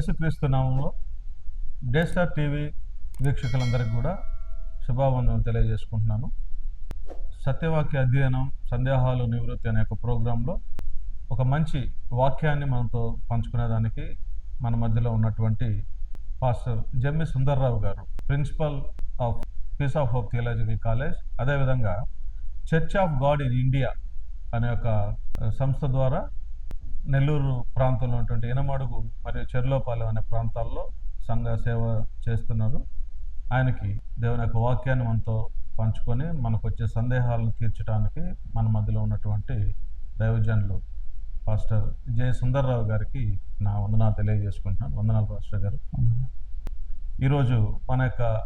యేసుక్రీస్తు నామంలో డేస్టార్ టీవీ వీక్షకులందరికీ కూడా శుభావందనం తెలియజేసుకుంటున్నాను. సత్యవాక్య అధ్యయనం సందేహాలు నివృత్తి అనే ఒక ప్రోగ్రాంలో ఒక మంచి వాక్యాన్ని మనతో పంచుకునేదానికి మన మధ్యలో ఉన్నటువంటి పాస్టర్ జమ్మి సుందర్రావు గారు principal of peace of hope theological college అదేవిధంగా church of God in India అనే ఒక సంస్థ ద్వారా నెల్లూరు ప్రాంతంలో ఉన్నటువంటి ఇనమడుగు మరియు చెర్లోపాలెం అనే ప్రాంతాల్లో సంఘ సేవ చేస్తున్నారు. ఆయనకి దేవుని యొక్క వాక్యాన్ని మనతో పంచుకొని మనకు వచ్చే సందేహాలను తీర్చడానికి మన మధ్యలో ఉన్నటువంటి దైవజనులు పాస్టర్ జె సుందర్రావు గారికి నా వందనాలు తెలియజేసుకుంటున్నాను. వందనాలు పాస్టర్ గారు. ఈరోజు మన యొక్క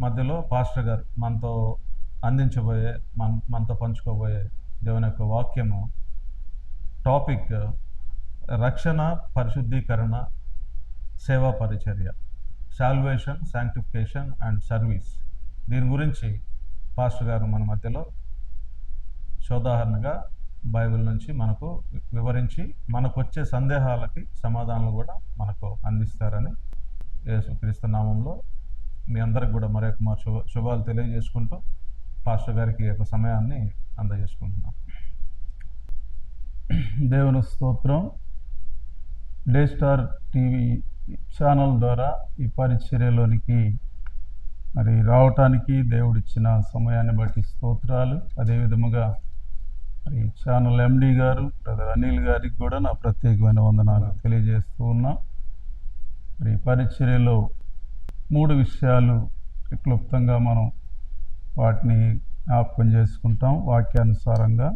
మధ్యలో పాస్టర్ గారు మనతో అందించబోయే మన మనతో పంచుకోబోయే దేవుని యొక్క వాక్యము టాపిక్ రక్షణ పరిశుద్ధీకరణ సేవా పరిచర్య సాల్వేషన్ శాంక్టిఫికేషన్ అండ్ సర్వీస్ దీని గురించి పాస్టర్ గారు మన మధ్యలో శోదాహరణగా బైబిల్ నుంచి మనకు వివరించి మనకు వచ్చే సందేహాలకి సమాధానాలు కూడా మనకు అందిస్తారని యేసుక్రీస్తు నామంలో మీ అందరికి కూడా మరొక మా శుభ శుభాలు తెలియజేసుకుంటూ పాస్టర్ గారికి యొక్క సమయాన్ని అందజేసుకుంటున్నాం. దేవుని స్తోత్రం. డే స్టార్ టీవీ ఛానల్ ద్వారా ఈ పరిచర్యలోనికి మరి రావటానికి దేవుడిచ్చిన సమయాన్ని బట్టి స్తోత్రాలు. అదేవిధముగా మరి ఛానల్ ఎండి గారు బ్రదర్ అనిల్ గారికి కూడా నా ప్రత్యేకమైన వందనాలు తెలియజేస్తూ ఉన్నా. మరి ఈ పరిచర్యలో మూడు విషయాలు క్లుప్తంగా మనం వాటిని జ్ఞాపకం చేసుకుంటాం. వాక్యానుసారంగా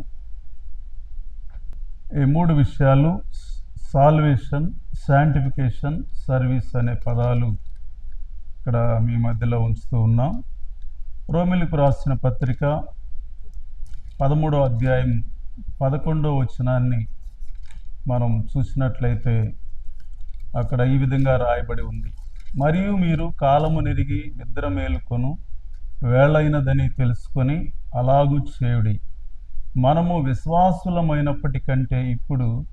ఈ మూడు విషయాలు సాల్వేషన్ శాంటిఫికేషన్ సర్వీస్ అనే పదాలు ఇక్కడ మీ మధ్యలో ఉంచుతూ ఉన్నాం. రోమిలకు రాసిన పత్రిక పదమూడో అధ్యాయం పదకొండో వచనాన్ని మనం చూసినట్లయితే అక్కడ ఈ విధంగా రాయబడి ఉంది. మరియు మీరు కాలము నెరిగి నిద్ర మేలుకొను వేళైనదని తెలుసుకొని అలాగూ చేయుడి. మనము విశ్వాసులమైనప్పటికంటే ఇప్పుడు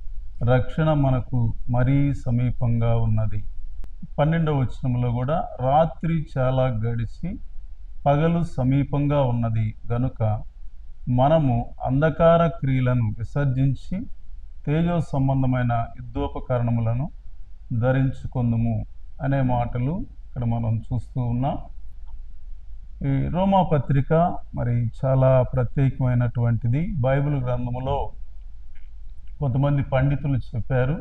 రక్షణ మనకు మరీ సమీపంగా ఉన్నది. పన్నెండవ వచనంలో కూడా రాత్రి చాలా గడిచి పగలు సమీపంగా ఉన్నది. గనుక మనము అంధకార క్రియలను విసర్జించి తేజో సంబంధమైన యుద్ధోపకరణములను ధరించుకుందుము అనే మాటలు ఇక్కడ మనం చూస్తూ ఉన్నాం. ఈ రోమా పత్రిక మరి చాలా ప్రత్యేకమైనటువంటిది. బైబిల్ గ్రంథంలో కొంతమంది పండితులు చెప్పారు.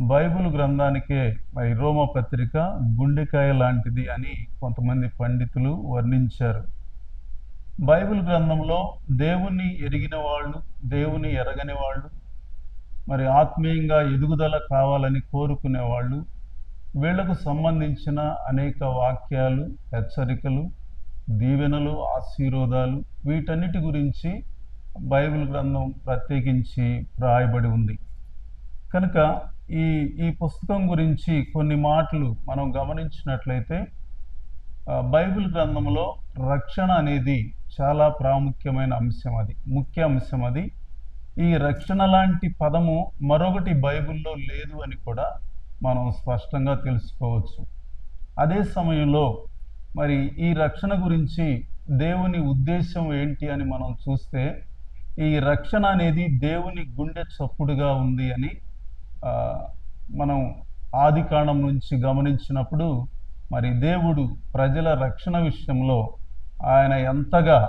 బైబిల్ గ్రంథానికే మరి రోమా పత్రిక గుండెకాయ లాంటిది అని కొంతమంది పండితులు వర్ణించారు. బైబిల్ గ్రంథంలో దేవుని ఎరిగిన వాళ్ళు దేవుని ఎరగని వాళ్ళు మరి ఆత్మీయంగా ఎదుగుదల కావాలని కోరుకునే వాళ్ళు వీళ్ళకు సంబంధించిన అనేక వాక్యాలు హెచ్చరికలు దీవెనలు ఆశీర్వాదాలు వీటన్నిటి గురించి బైబిల్ గ్రంథం ప్రత్యేకించి రాయబడి ఉంది. కనుక ఈ ఈ పుస్తకం గురించి కొన్ని మాటలు మనం గమనించినట్లయితే బైబిల్ గ్రంథంలో రక్షణ అనేది చాలా ప్రాముఖ్యమైన అంశం అది ముఖ్య అంశం అది. ఈ రక్షణ లాంటి పదము మరొకటి బైబిల్లో లేదు అని కూడా మనం స్పష్టంగా తెలుసుకోవచ్చు. అదే సమయంలో మరి ఈ రక్షణ గురించి దేవుని ఉద్దేశం ఏంటి అని మనం చూస్తే ఈ రక్షణ అనేది దేవుని గుండె చప్పుడుగా ఉంది అని మనం ఆది కాండం నుంచి గమనించినప్పుడు మరి దేవుడు ప్రజల రక్షణ విషయంలో ఆయన ఎంతగా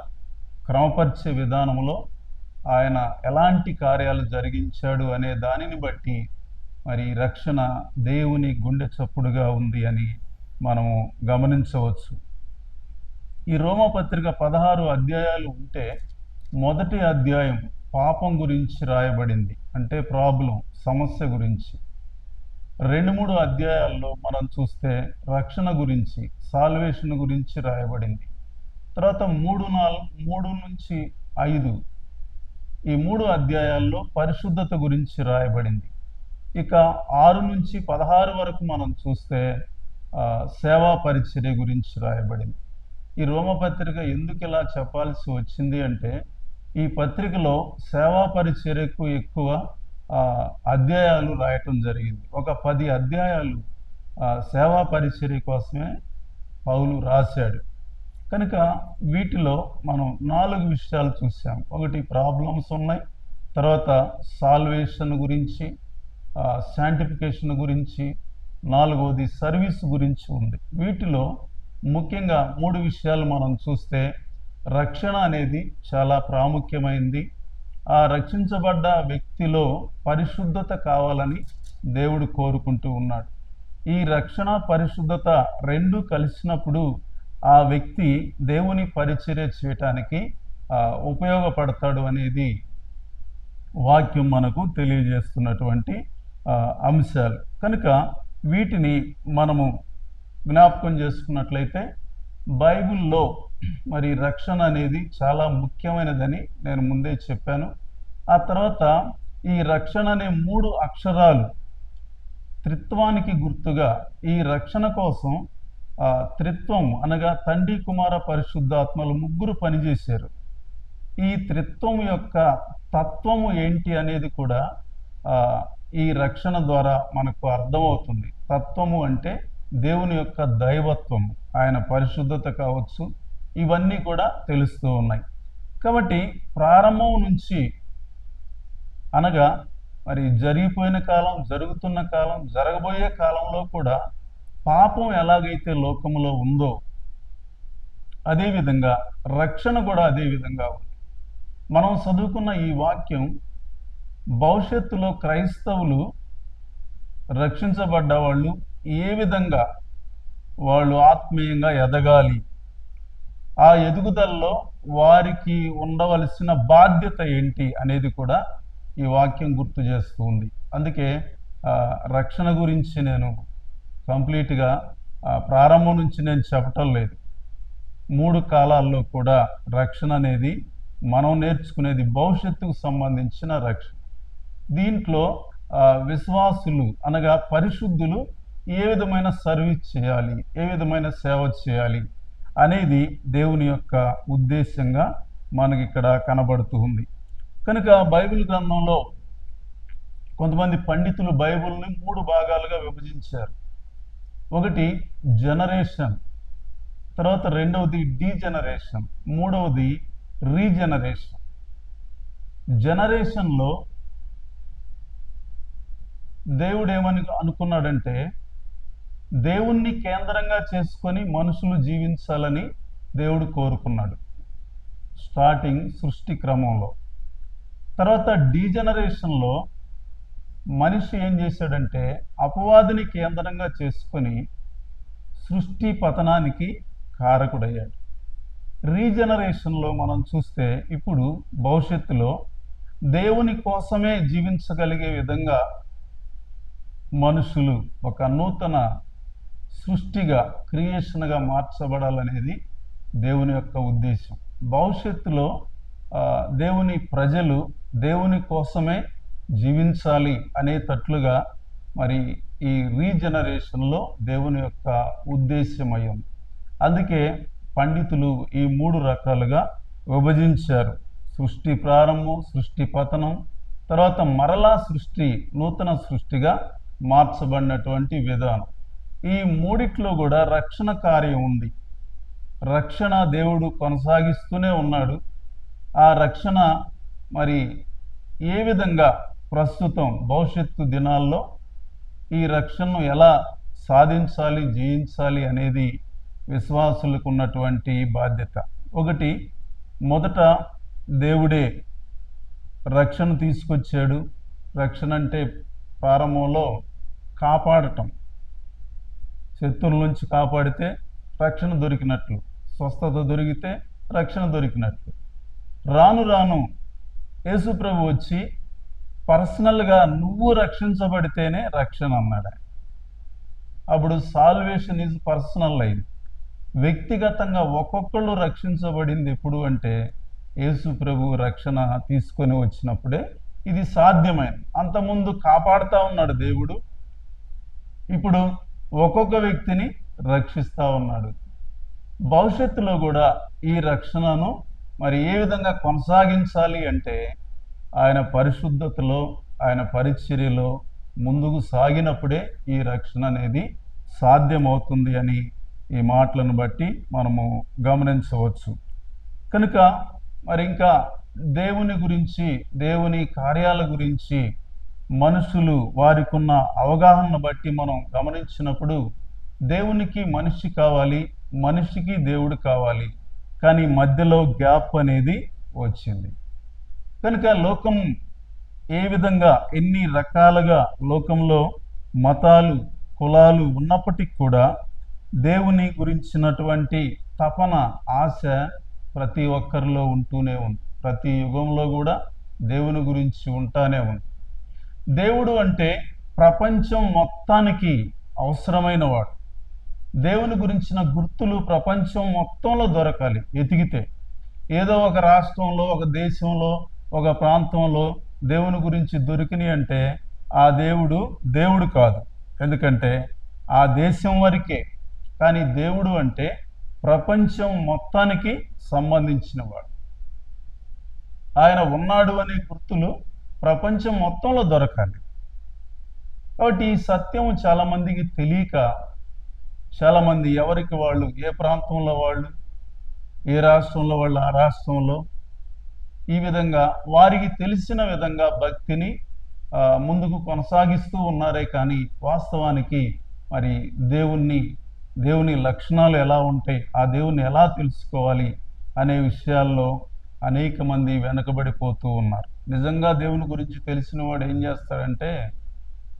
క్రమపరిచే విధానంలో ఆయన ఎలాంటి కార్యాలు జరిగించాడు అనే దానిని బట్టి మరి రక్షణ దేవుని గుండె చప్పుడుగా ఉంది అని మనము గమనించవచ్చు. ఈ రోమపత్రిక పదహారు అధ్యాయాలు ఉంటే మొదటి అధ్యాయం పాపం గురించి రాయబడింది అంటే ప్రాబ్లం సమస్య గురించి. రెండు మూడు అధ్యాయాల్లో మనం చూస్తే రక్షణ గురించి సాల్వేషన్ గురించి రాయబడింది. తర్వాత మూడు నాలుగు మూడు నుంచి ఐదు ఈ మూడు అధ్యాయాల్లో పరిశుద్ధత గురించి రాయబడింది. ఇక ఆరు నుంచి పదహారు వరకు మనం చూస్తే సేవా పరిచర్య గురించి రాయబడింది. ఈ రోమపత్రిక ఎందుకు ఇలా చెప్పాల్సి వచ్చింది అంటే ఈ పత్రికలో సేవా పరిచర్యకు ఎక్కువ అధ్యాయాలు రాయటం జరిగింది. ఒక పది అధ్యాయాలు సేవా పరిచర్య కోసమే పౌలు రాశాడు. కనుక వీటిలో మనం నాలుగు విషయాలు చూసాం ఒకటి ప్రాబ్లమ్స్ ఉన్నాయి తర్వాత సాల్వేషన్ గురించి శాంటిఫికేషన్ గురించి నాలుగవది సర్వీస్ గురించి ఉంది. వీటిలో ముఖ్యంగా మూడు విషయాలు మనం చూస్తే రక్షణ అనేది చాలా ప్రాముఖ్యమైంది. ఆ రక్షించబడ్డ వ్యక్తిలో పరిశుద్ధత కావాలని దేవుడు కోరుకుంటూ ఉన్నాడు. ఈ రక్షణ పరిశుద్ధత రెండు కలిసినప్పుడు ఆ వ్యక్తి దేవుని పరిచర్య చేయటానికి ఉపయోగపడతాడు అనేది వాక్యం మనకు తెలియజేస్తున్నటువంటి అంశాలు. కనుక వీటిని మనము జ్ఞాపకం చేసుకున్నట్లయితే బైబిల్లో మరి రక్షణ అనేది చాలా ముఖ్యమైనదని నేను ముందే చెప్పాను. ఆ తర్వాత ఈ రక్షణ అనే మూడు అక్షరాలు త్రిత్వానికి గుర్తుగా ఈ రక్షణ కోసం త్రిత్వం అనగా తండ్రి కుమార పరిశుద్ధాత్మలు ముగ్గురు పనిచేశారు. ఈ త్రిత్వం యొక్క తత్వము ఏంటి అనేది కూడా ఈ రక్షణ ద్వారా మనకు అర్థమవుతుంది. తత్వము అంటే దేవుని యొక్క దైవత్వము ఆయన పరిశుద్ధత కావచ్చు ఇవన్నీ కూడా తెలుస్తూ ఉన్నాయి. కాబట్టి ప్రారంభం నుంచి అనగా మరి జరిగిపోయిన కాలం జరుగుతున్న కాలం జరగబోయే కాలంలో కూడా పాపం ఎలాగైతే లోకంలో ఉందో అదేవిధంగా రక్షణ కూడా అదే విధంగా ఉంది. మనం చదువుకున్న ఈ వాక్యం భవిష్యత్తులో క్రైస్తవులు రక్షించబడ్డ వాళ్ళు ఏ విధంగా వాళ్ళు ఆత్మీయంగా ఎదగాలి? ఆ ఎదుగుదలలో వారికి ఉండవలసిన బాధ్యత ఏంటి అనేది కూడా ఈ వాక్యం గుర్తు చేస్తుంది. అందుకే రక్షణ గురించి నేను కంప్లీట్గా ప్రారంభం నుంచి నేను చెప్పటం లేదు. మూడు కాలాల్లో కూడా రక్షణ అనేది మనం నేర్చుకునేది భవిష్యత్తుకు సంబంధించిన రక్షణ దీంట్లో విశ్వాసులు అనగా పరిశుద్ధులు ఏ విధమైన సర్వీస్ చేయాలి ఏ విధమైన సేవ చేయాలి అనేది దేవుని యొక్క ఉద్దేశంగా మనకి ఇక్కడ కనబడుతూ ఉంది. కనుక బైబిల్ గ్రంథంలో కొంతమంది పండితులు బైబిల్ని మూడు భాగాలుగా విభజించారు. ఒకటి జనరేషన్ తర్వాత రెండవది డీజనరేషన్ మూడవది రీజనరేషన్. జనరేషన్లో దేవుడు ఏమని అనుకున్నాడంటే దేవుణ్ణి కేంద్రంగా చేసుకొని మనుషులు జీవించాలని దేవుడు కోరుకున్నాడు. స్టార్టింగ్ సృష్టి క్రమంలో. తర్వాత డీజనరేషన్లో మనిషి ఏం చేశాడంటే అపవాదిని కేంద్రంగా చేసుకొని సృష్టి పతనానికి కారకుడయ్యాడు. రీజనరేషన్లో మనం చూస్తే ఇప్పుడు భవిష్యత్తులో దేవుని కోసమే జీవించగలిగే విధంగా మనుషులు ఒక నూతన సృష్టిగా క్రియేషన్గా మార్చబడాలనేది దేవుని యొక్క ఉద్దేశం. భవిష్యత్తులో దేవుని ప్రజలు దేవుని కోసమే జీవించాలి అనేటట్లుగా మరి ఈ రీజనరేషన్లో దేవుని యొక్క ఉద్దేశం అయి అందుకే పండితులు ఈ మూడు రకాలుగా విభజించారు. సృష్టి ప్రారంభం సృష్టి పతనం తర్వాత మరలా సృష్టి నూతన సృష్టిగా మార్చబడినటువంటి విధానం. ఈ మూడిట్లో కూడా రక్షణ కార్యం ఉంది. రక్షణ దేవుడు కొనసాగిస్తూనే ఉన్నాడు. ఆ రక్షణ మరి ఏ విధంగా ప్రస్తుతం భవిష్యత్తు దినాల్లో ఈ రక్షణను ఎలా సాధించాలి జయించాలి అనేది విశ్వాసులకు ఉన్నటువంటి బాధ్యత. ఒకటి మొదట దేవుడే రక్షణ తీసుకొచ్చాడు. రక్షణ అంటే ప్రారంభంలో కాపాడటం. శత్రువుల నుంచి కాపాడితే రక్షణ దొరికినట్లు స్వస్థత దొరికితే రక్షణ దొరికినట్లు. రాను రాను యేసుప్రభు వచ్చి పర్సనల్గా నువ్వు రక్షించబడితేనే రక్షణ అన్నాడు. అప్పుడు సాల్వేషన్ ఈజ్ పర్సనల్ అయింది వ్యక్తిగతంగా ఒక్కొక్కళ్ళు రక్షించబడింది ఎప్పుడు అంటే యేసు ప్రభు రక్షణ తీసుకొని వచ్చినప్పుడే ఇది సాధ్యమైంది. అంతకుముందు కాపాడుతూ ఉన్నాడు దేవుడు ఇప్పుడు ఒక్కొక్క వ్యక్తిని రక్షిస్తూ ఉన్నాడు. భవిష్యత్తులో కూడా ఈ రక్షణను మరి ఏ విధంగా కొనసాగించాలి అంటే ఆయన పరిశుద్ధతలో ఆయన పరిచర్యలో ముందుకు సాగినప్పుడే ఈ రక్షణ అనేది సాధ్యమవుతుంది అని ఈ మాటలను బట్టి మనము గమనించవచ్చు. కనుక మరి ఇంకా దేవుని గురించి దేవుని కార్యాల గురించి మనుషులు వారికి ఉన్న అవగాహనను బట్టి మనం గమనించినప్పుడు దేవునికి మనిషి కావాలి మనిషికి దేవుడు కావాలి. కానీ మధ్యలో గ్యాప్ అనేది వచ్చింది. కనుక లోకం ఏ విధంగా ఎన్ని రకాలుగా లోకంలో మతాలు కులాలు ఉన్నప్పటికీ కూడా దేవుని గురించినటువంటి తపన ఆశ ప్రతి ఒక్కరిలో ఉంటూనే ఉంది. ప్రతి యుగంలో కూడా దేవుని గురించి ఉంటానే ఉంది. దేవుడు అంటే ప్రపంచం మొత్తానికి అవసరమైన వాడు దేవుని గురించిన గుర్తులు ప్రపంచం మొత్తంలో దొరకాలి ఎతికితే. ఏదో ఒక రాష్ట్రంలో ఒక దేశంలో ఒక ప్రాంతంలో దేవుని గురించి దొరికినాయి అంటే ఆ దేవుడు దేవుడు కాదు. ఎందుకంటే ఆ దేశం వరకే. కానీ దేవుడు అంటే ప్రపంచం మొత్తానికి సంబంధించిన వాడు ఆయన ఉన్నాడు అనే గుర్తులు ప్రపంచం మొత్తంలో దొరకాలి. కాబట్టి ఈ సత్యం చాలామందికి తెలియక చాలామంది ఎవరికి వాళ్ళు ఏ ప్రాంతంలో వాళ్ళు ఏ రాష్ట్రంలో వాళ్ళు ఆ రాష్ట్రంలో ఈ విధంగా వారికి తెలిసిన విధంగా భక్తిని ముందుకు కొనసాగిస్తూ ఉన్నారే కానీ వాస్తవానికి మరి దేవుణ్ణి దేవుని లక్షణాలు ఎలా ఉంటాయి ఆ దేవుణ్ణి ఎలా తెలుసుకోవాలి అనే విషయాల్లో అనేక మంది వెనుకబడిపోతూ ఉన్నారు. నిజంగా దేవుని గురించి తెలిసిన వాడు ఏం చేస్తాడంటే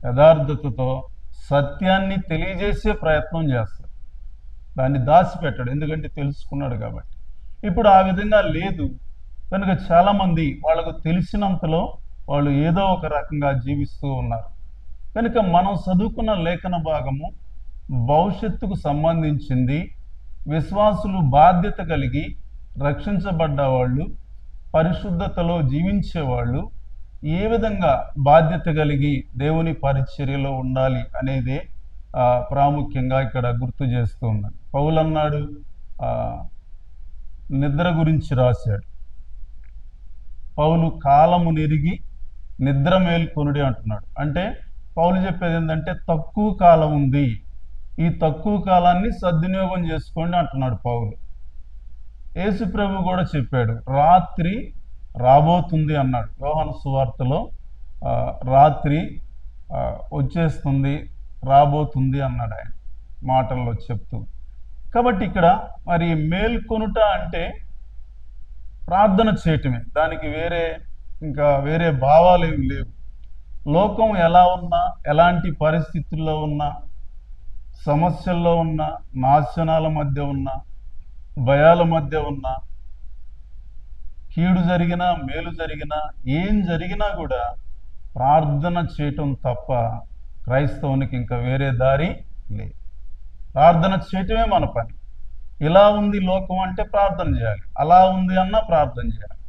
యథార్థతతో సత్యాన్ని తెలియజేసే ప్రయత్నం చేస్తాడు. దాన్ని దాచిపెట్టాడు. ఎందుకంటే తెలుసుకున్నాడు కాబట్టి. ఇప్పుడు ఆ విధంగా లేదు. కనుక చాలామంది వాళ్ళకు తెలిసినంతలో వాళ్ళు ఏదో ఒక రకంగా జీవిస్తూ ఉన్నారు. కనుక మనం చదువుకున్న లేఖన భాగము భవిష్యత్తుకు సంబంధించింది. విశ్వాసులు బాధ్యత కలిగి రక్షించబడ్డ వాళ్ళు పరిశుద్ధతలో జీవించేవాళ్ళు ఏ విధంగా బాధ్యత కలిగి దేవుని పరిచర్యలో ఉండాలి అనేది ప్రాముఖ్యంగా ఇక్కడ గుర్తు చేస్తూ ఉన్నది. పౌలు నిద్ర గురించి రాశాడు. పౌలు కాలము నెరిగి నిద్ర మేల్కొనుడి అంటున్నాడు. అంటే పౌలు చెప్పేది ఏంటంటే తక్కువ కాలం ఉంది. ఈ తక్కువ కాలాన్ని సద్వినియోగం చేసుకోండి అంటున్నాడు పౌలు. యేసు ప్రభు కూడా చెప్పాడు రాత్రి రాబోతుంది అన్నాడు. యోహన సువార్తలో రాత్రి వచ్చేస్తుంది రాబోతుంది అన్నాడు ఆయన మాటల్లో చెప్తూ. కాబట్టి ఇక్కడ మరి మేల్కొనుట అంటే ప్రార్థన చేయటమే. దానికి వేరే ఇంకా వేరే భావాలు ఏమి లేవు. లోకం ఎలా ఉన్నా ఎలాంటి పరిస్థితుల్లో ఉన్నా సమస్యల్లో ఉన్న నాశనాల మధ్య ఉన్నా భయాల మధ్య ఉన్న కీడు జరిగినా మేలు జరిగినా ఏం జరిగినా కూడా ప్రార్థన చేయటం తప్ప క్రైస్తవునికి ఇంకా వేరే దారి లేదు. ప్రార్థన చేయటమే మన పని. ఇలా ఉంది లోకం అంటే ప్రార్థన చేయాలి. అలా ఉంది అన్నా ప్రార్థన చేయాలి.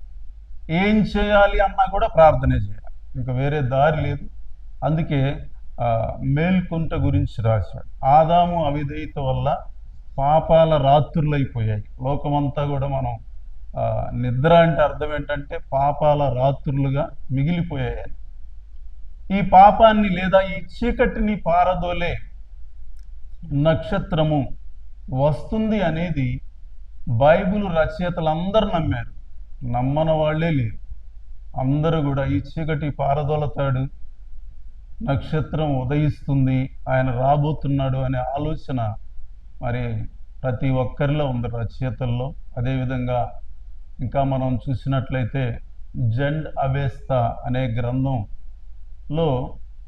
ఏం చేయాలి అన్నా కూడా ప్రార్థనే చేయాలి. ఇంకా వేరే దారి లేదు. అందుకే మేల్కుంట గురించి రాశాడు. ఆదాము అవిధేయత వల్ల పాపాల రాత్రులు అయిపోయాయి లోకమంతా కూడా మనం నిద్ర అంటే అర్థం ఏంటంటే పాపాల రాత్రులుగా మిగిలిపోయాయి. ఈ పాపాన్ని లేదా ఈ చీకటిని పారదోలే నక్షత్రము వస్తుంది అనేది బైబిల్ రచయితలందరూ నమ్మారు. నమ్మన వాళ్ళే లేరు. అందరూ కూడా ఈ చీకటి పారదోలతాడు నక్షత్రం ఉదయిస్తుంది ఆయన రాబోతున్నాడు అనే ఆలోచన మరి ప్రతి ఒక్కరిలో ఉంది రచయితల్లో. అదేవిధంగా ఇంకా మనం చూసినట్లయితే జండ్ అవేస్త అనే గ్రంథంలో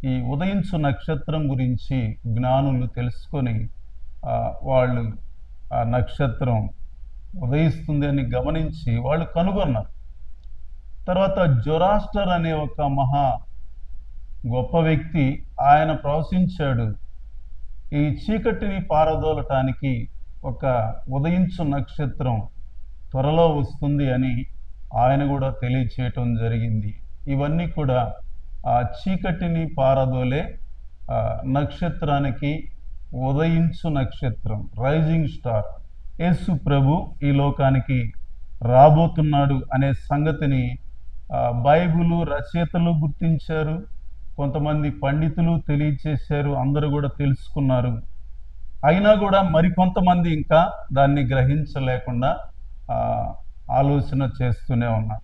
ఈ ఉదయించు నక్షత్రం గురించి జ్ఞానులు తెలుసుకొని వాళ్ళు ఆ నక్షత్రం ఉదయిస్తుంది అని గమనించి వాళ్ళు కనుగొన్నారు. తర్వాత జొరాస్టర్ అనే ఒక మహా గొప్ప వ్యక్తి ఆయన ప్రవశించాడు. ఈ చీకటిని పారదోలటానికి ఒక ఉదయించు నక్షత్రం త్వరలో వస్తుంది అని ఆయన కూడా తెలియచేయటం జరిగింది. ఇవన్నీ కూడా ఆ చీకటిని పారదోలే నక్షత్రానికి ఉదయించు నక్షత్రం రైజింగ్ స్టార్ యేసు ప్రభు ఈ లోకానికి రాబోతున్నాడు అనే సంగతిని బైబులు బైబిలు రచయితలు గుర్తించారు. కొంతమంది పండితులు తెలియచేశారు అందరూ కూడా తెలుసుకున్నారు. అయినా కూడా మరికొంతమంది ఇంకా దాన్ని గ్రహించలేకుండా ఆలోచన చేస్తూనే ఉన్నారు.